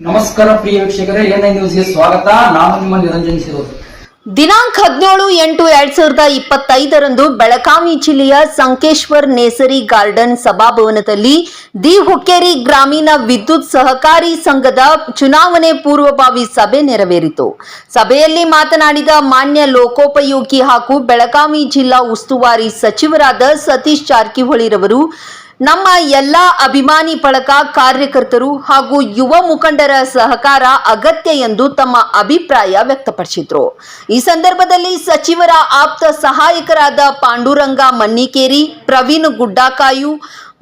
ನಮಸ್ಕಾರ ಪ್ರಿಯ ವೀಕ್ಷಕರೇ, ಎನ್ಐ ನ್ಯೂಸ್ಗೆ ಸ್ವಾಗತ. ನಾನು ನಿಮ್ಮ ನಿರಂಜನ್ ಸಿರೋದು ದಿನಾಂಕ ಹದಿನೇಳು ಎಂಟು ಎರಡ್ ಸಾವಿರದ ಇಪ್ಪತ್ತೈದರಂದು ಬೆಳಗಾವಿ ಜಿಲ್ಲೆಯ ಸಂಕೇಶ್ವರ್ ನೇಸರಿ ಗಾರ್ಡನ್ ಸಭಾಭವನದಲ್ಲಿ ದಿ ಹುಕ್ಕೇರಿ ಗ್ರಾಮೀಣ ವಿದ್ಯುತ್ ಸಹಕಾರಿ ಸಂಘದ ಚುನಾವಣೆ ಪೂರ್ವಭಾವಿ ಸಭೆ ನೆರವೇರಿತು. ಸಭೆಯಲ್ಲಿ ಮಾತನಾಡಿದ ಮಾನ್ಯ ಲೋಕೋಪಯೋಗಿ ಹಾಗೂ ಬೆಳಗಾವಿ ಜಿಲ್ಲಾ ಉಸ್ತುವಾರಿ ಸಚಿವರಾದ ಸತೀಶ್ ಜಾರಕಿಹೊಳಿರವರು ನಮ್ಮ ಎಲ್ಲ ಅಭಿಮಾನಿ ಪಳಕ ಕಾರ್ಯಕರ್ತರು ಹಾಗೂ ಯುವ ಮುಖಂಡರ ಸಹಕಾರ ಅಗತ್ಯ ಎಂದು ತಮ್ಮ ಅಭಿಪ್ರಾಯ ವ್ಯಕ್ತಪಡಿಸಿದ್ರು. ಈ ಸಂದರ್ಭದಲ್ಲಿ ಸಚಿವರ ಆಪ್ತ ಸಹಾಯಕರಾದ ಪಾಂಡುರಂಗ ಮನ್ನಿಕೇರಿ, ಪ್ರವೀಣ್ ಗುಡ್ಡಾಕಾಯು,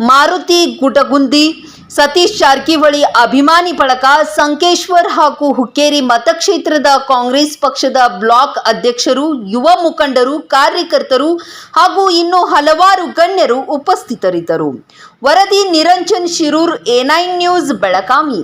ಮಾರುತಿ ಗುಡಗುಂದಿ ಸತೀಶ್ ಜಾರಕಿಹೊಳಿ ಅಭಿಮಾನಿ ಬಳಗ ಸಂಕೇಶ್ವರ್ ಹಾಗೂ ಹುಕ್ಕೇರಿ ಮತಕ್ಷೇತ್ರದ ಕಾಂಗ್ರೆಸ್ ಪಕ್ಷದ ಬ್ಲಾಕ್ ಅಧ್ಯಕ್ಷರು, ಯುವ ಮುಖಂಡರು, ಕಾರ್ಯಕರ್ತರು ಹಾಗೂ ಇನ್ನೂ ಹಲವಾರು ಗಣ್ಯರು ಉಪಸ್ಥಿತರಿದ್ದರು. ವರದಿ ನಿರಂಜನ್ ಶಿರೂರ್, ಎ ನ್ಯೂಸ್, ಬೆಳಗಾವಿ.